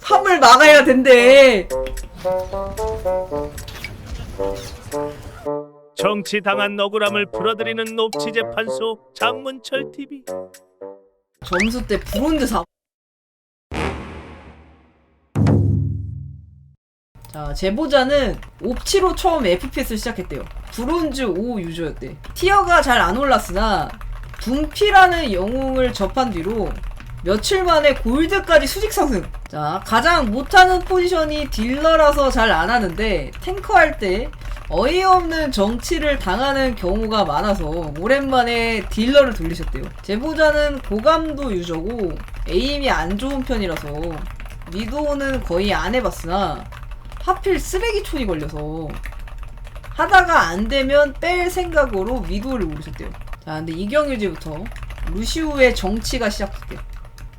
함을 막아야 된대. 정치당한 억울함을 풀어드리는 녹취 재판소 장문철 TV. 점수 때 브론즈 사. 자, 제보자는 옵치로 처음 FPS를 시작했대요. 브론즈 5 유저였대. 티어가 잘 안 올랐으나 둠피라는 영웅을 접한 뒤로 며칠 만에 골드까지 수직 상승. 자, 가장 못하는 포지션이 딜러라서 잘 안 하는데 탱커 할 때 어이없는 정치를 당하는 경우가 많아서 오랜만에 딜러를 돌리셨대요. 제보자는 고감도 유저고 에임이 안 좋은 편이라서 위도우는 거의 안 해봤으나 하필 쓰레기 촌이 걸려서 하다가 안 되면 뺄 생각으로 위도우를 고르셨대요. 자, 근데 이경유지부터 루시우의 정치가 시작됐대요.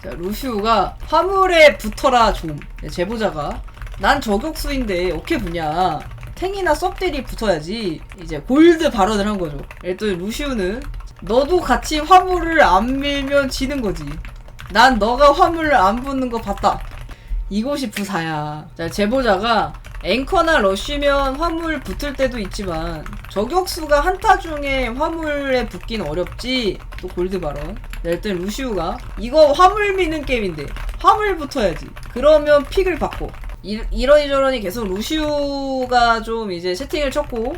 자, 루시우가 화물에 붙어라 좀. 네, 제보자가 난 저격수인데 어떻게 붙냐. 탱이나 섭들이 붙어야지 이제 골드 발언을 한 거죠. 그랬더니 루시우는 너도 같이 화물을 안 밀면 지는 거지. 난 너가 화물을 안 붙는 거 봤다. 이곳이 부사야. 자, 제보자가 앵커나 러쉬면 화물 붙을 때도 있지만 저격수가 한타 중에 화물에 붙긴 어렵지. 또 골드 발언. 낼땐 루시우가 이거 화물 미는 게임인데 화물 붙어야지. 그러면 픽을 바꿔. 이, 이러니 저러니 계속 루시우가 좀 이제 채팅을 쳤고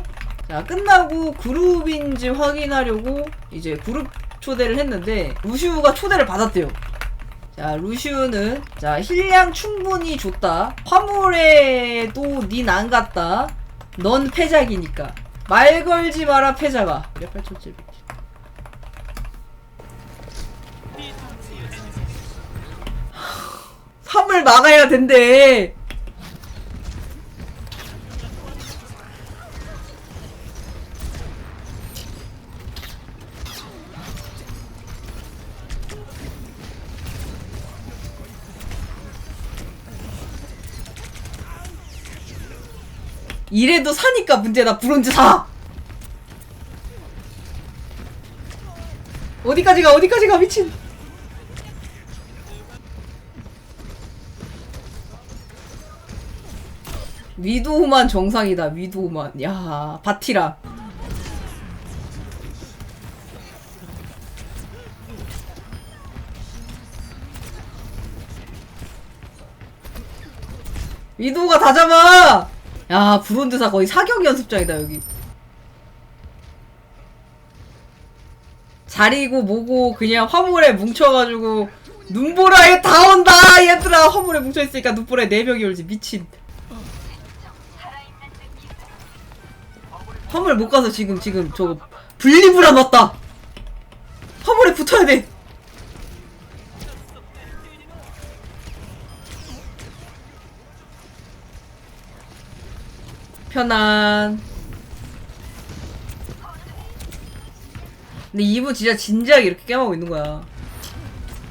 자 끝나고 그룹인지 확인하려고 이제 그룹 초대를 했는데 루시우가 초대를 받았대요. 자, 루시우는 자, 힐량 충분히 줬다. 화물에도 닌 안 갔다. 넌 패작이니까. 말 걸지 마라 패자가. 8,700. 함을 막아야 된대. 이래도 사니까 문제다. 브론즈 사. 어디까지 가? 어디까지 가? 미친. 위도우만 정상이다. 위도우만. 야, 바티라. 위도우가 다 잡아! 야, 브론드사 거의 사격 연습장이다, 여기. 자리고 뭐고 그냥 화물에 뭉쳐가지고 눈보라에 다 온다 얘들아! 화물에 뭉쳐있으니까 눈보라에 네 명이 올지 미친. 화물 못 가서 지금 지금 저거 분리불안 왔다. 화물에 붙어야 돼 편안. 근데 이분 진짜 진지하게 이렇게 게임하고 있는 거야.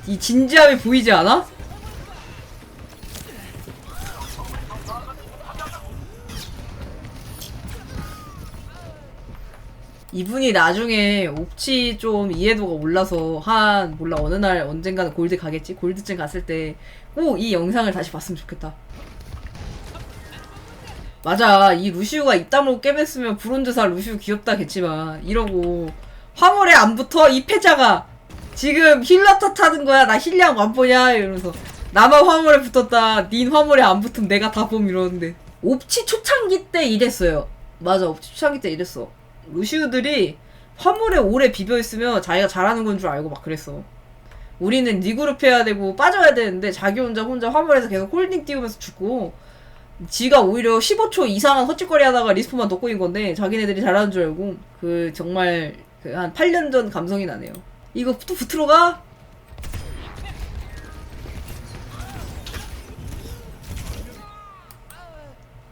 이 진지함이 보이지 않아? 이분이 나중에 옵치 좀 이해도가 올라서 한 몰라 어느 날 언젠가는 골드 가겠지? 골드쯤 갔을 때 꼭 이 영상을 다시 봤으면 좋겠다 맞아. 이 루시우가 입다물고 깨맸으면 브론즈사 루시우 귀엽다 겠지만 이러고 화물에 안 붙어? 이 패자가 지금 힐러 탓하는 거야? 나 힐량 안 보냐? 이러면서 나만 화물에 붙었다. 닌 화물에 안 붙으면 내가 다 봄 이러는데. 옵치 초창기 때 이랬어요. 맞아. 옵치 초창기 때 이랬어. 루시우들이 화물에 오래 비벼있으면 자기가 잘하는 건 줄 알고 막 그랬어. 우리는 리그룹 해야 되고 빠져야 되는데 자기 혼자 혼자 화물에서 계속 홀딩 띄우면서 죽고 지가 오히려 15초 이상한 헛짓거리 하다가 리스폰만 더 꼬인 건데 자기네들이 잘하는 줄 알고 그 정말 그 한 8년 전 감성이 나네요. 이거 또 붙으러 가?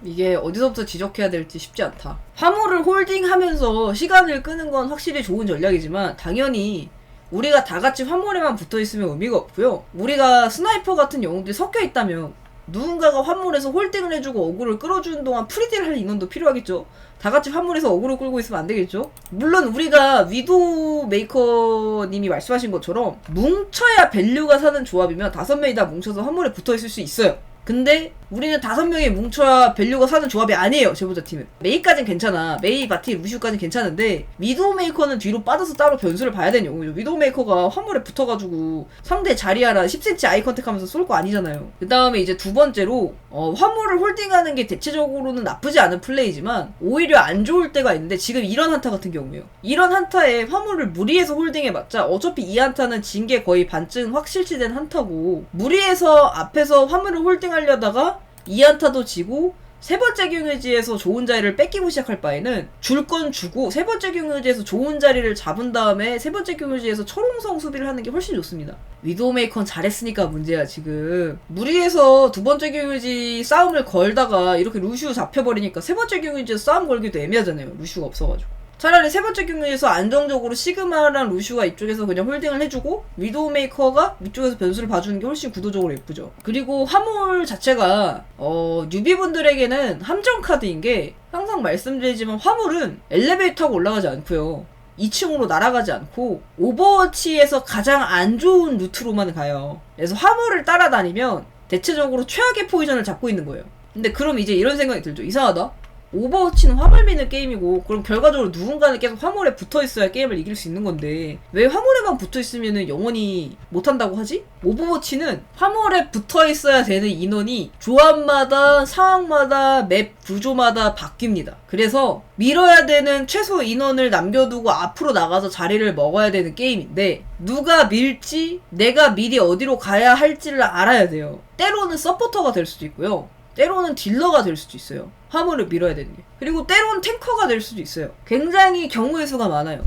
이게 어디서부터 지적해야 될지 쉽지 않다. 화물을 홀딩하면서 시간을 끄는 건 확실히 좋은 전략이지만 당연히 우리가 다 같이 화물에만 붙어 있으면 의미가 없고요. 우리가 스나이퍼 같은 영웅들이 섞여 있다면 누군가가 환물에서 홀딩을 해주고 어그를 끌어주는 동안 프리딜 할 인원도 필요하겠죠. 다 같이 환물에서 어그를 끌고 있으면 안 되겠죠. 물론 우리가 위도 메이커님이 말씀하신 것처럼 뭉쳐야 밸류가 사는 조합이면 다섯 명이 다 뭉쳐서 환물에 붙어 있을 수 있어요. 근데 우리는 다섯 명이 뭉쳐야 밸류가 사는 조합이 아니에요 제보자 팀은. 메이까진 괜찮아. 메이 바티 루시우까진 괜찮은데 위도우 메이커는 뒤로 빠져서 따로 변수를 봐야 되는 경우죠. 위도우 메이커가 화물에 붙어가지고 상대 자리하라 10cm 아이 컨택하면서 쏠 거 아니잖아요. 그 다음에 이제 두 번째로 어, 화물을 홀딩하는 게 대체적으로는 나쁘지 않은 플레이지만 오히려 안 좋을 때가 있는데 지금 이런 한타 같은 경우에요. 이런 한타에 화물을 무리해서 홀딩해봤자 어차피 이 한타는 진 게 거의 반쯤 확실시된 한타고 무리해서 앞에서 화물을 홀딩하려다가 이 한타도 지고 세 번째 경유지에서 좋은 자리를 뺏기고 시작할 바에는 줄 건 주고 세 번째 경유지에서 좋은 자리를 잡은 다음에 세 번째 경유지에서 철옹성 수비를 하는 게 훨씬 좋습니다. 위도우메이커는 잘했으니까 문제야 지금 무리해서 두 번째 경유지 싸움을 걸다가 이렇게 루슈 잡혀버리니까 세 번째 경유지에서 싸움 걸기도 애매하잖아요. 루슈가 없어가지고. 차라리 세 번째 경기에서 안정적으로 시그마랑 루슈가 이쪽에서 그냥 홀딩을 해주고 위도우메이커가 위쪽에서 변수를 봐주는 게 훨씬 구도적으로 예쁘죠. 그리고 화물 자체가 어, 뉴비분들에게는 함정 카드인 게 항상 말씀드리지만 화물은 엘리베이터 타고 올라가지 않고요. 2층으로 날아가지 않고 오버워치에서 가장 안 좋은 루트로만 가요. 그래서 화물을 따라다니면 대체적으로 최악의 포지션을 잡고 있는 거예요. 근데 그럼 이제 이런 생각이 들죠. 이상하다. 오버워치는 화물 미는 게임이고 그럼 결과적으로 누군가는 계속 화물에 붙어 있어야 게임을 이길 수 있는 건데 왜 화물에만 붙어 있으면 영원히 못 한다고 하지? 오버워치는 화물에 붙어 있어야 되는 인원이 조합마다 상황마다 맵 구조마다 바뀝니다. 그래서 밀어야 되는 최소 인원을 남겨두고 앞으로 나가서 자리를 먹어야 되는 게임인데 누가 밀지 내가 미리 어디로 가야 할지를 알아야 돼요. 때로는 서포터가 될 수도 있고요. 때로는 딜러가 될 수도 있어요. 화물을 밀어야 되는 게. 그리고 때로는 탱커가 될 수도 있어요. 굉장히 경우의 수가 많아요.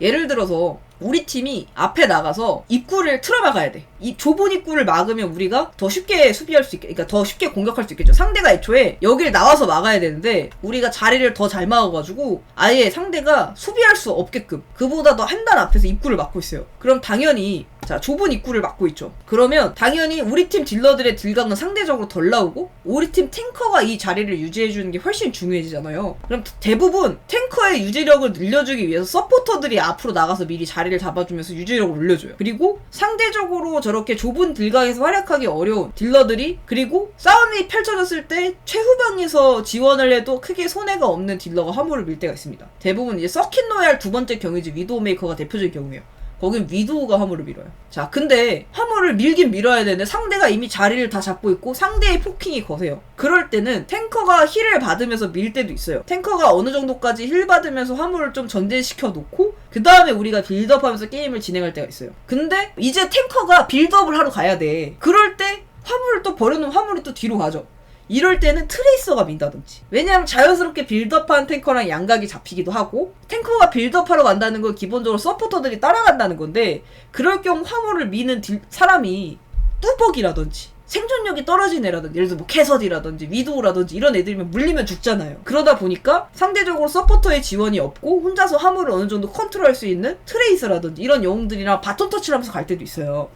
예를 들어서 우리 팀이 앞에 나가서 입구를 틀어막아야 돼. 이 좁은 입구를 막으면 우리가 더 쉽게 수비할 수 있게, 그러니까 더 쉽게 공격할 수 있겠죠. 상대가 애초에 여길 나와서 막아야 되는데 우리가 자리를 더 잘 막아가지고 아예 상대가 수비할 수 없게끔 그보다 더 한 단 앞에서 입구를 막고 있어요. 그럼 당연히 자 좁은 입구를 막고 있죠. 그러면 당연히 우리 팀 딜러들의 딜각은 상대적으로 덜 나오고 우리 팀 탱커가 이 자리를 유지해 주는 게 훨씬 중요해지잖아요. 그럼 대부분 탱커의 유지력을 늘려주기 위해서 서포터들이 앞으로 나가서 미리 자리 를 잡아주면서 유지력을 올려줘요. 그리고 상대적으로 저렇게 좁은 딜각에서 활약하기 어려운 딜러들이 그리고 싸움이 펼쳐졌을 때 최후방에서 지원을 해도 크게 손해가 없는 딜러가 화물을 밀 때가 있습니다. 대부분 이제 서킷 로얄 두 번째 경우이지 위도우 메이커가 대표적인 경우예요. 거긴 위도우가 화물을 밀어요. 자, 근데 화물을 밀긴 밀어야 되는데 상대가 이미 자리를 다 잡고 있고 상대의 포킹이 거세요. 그럴 때는 탱커가 힐을 받으면서 밀 때도 있어요. 탱커가 어느 정도까지 힐 받으면서 화물을 좀 전진시켜 놓고 그 다음에 우리가 빌드업하면서 게임을 진행할 때가 있어요. 근데 이제 탱커가 빌드업을 하러 가야 돼. 그럴 때 화물을 또 버려놓으면 화물이 또 뒤로 가죠. 이럴 때는 트레이서가 민다든지. 왜냐하면 자연스럽게 빌드업한 탱커랑 양각이 잡히기도 하고, 탱커가 빌드업하러 간다는 건 기본적으로 서포터들이 따라간다는 건데, 그럴 경우 화물을 미는 딜- 사람이 뚜벅이라든지, 생존력이 떨어진 애라든지, 예를 들어 뭐 캐서디라든지, 위도우라든지 이런 애들이면 물리면 죽잖아요. 그러다 보니까 상대적으로 서포터의 지원이 없고, 혼자서 화물을 어느 정도 컨트롤할 수 있는 트레이서라든지 이런 영웅들이랑 바톤 터치를 하면서 갈 때도 있어요.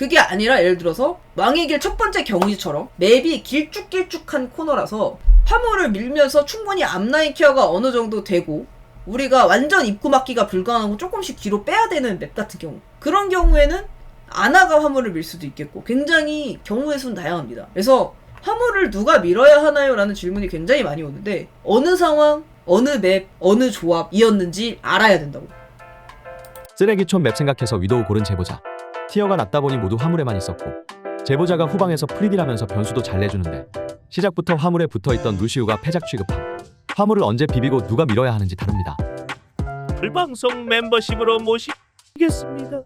그게 아니라 예를 들어서 왕의 길 첫 번째 경기처럼 맵이 길쭉길쭉한 코너라서 화물을 밀면서 충분히 앞라인 케어가 어느 정도 되고 우리가 완전 입구 막기가 불가능하고 조금씩 뒤로 빼야 되는 맵 같은 경우 그런 경우에는 아나가 화물을 밀 수도 있겠고 굉장히 경우의 수는 다양합니다. 그래서 화물을 누가 밀어야 하나요? 라는 질문이 굉장히 많이 오는데 어느 상황, 어느 맵, 어느 조합이었는지 알아야 된다고. 쓰레기촌 맵 생각해서 위도우 고른 제보자. 티어가 낮다 보니 모두 화물에만 있었고 제보자가 후방에서 프리딜하면서 변수도 잘 내주는데 시작부터 화물에 붙어있던 루시우가 패작 취급함. 화물을 언제 비비고 누가 밀어야 하는지 다릅니다. 불방송 멤버십으로 모시겠습니다.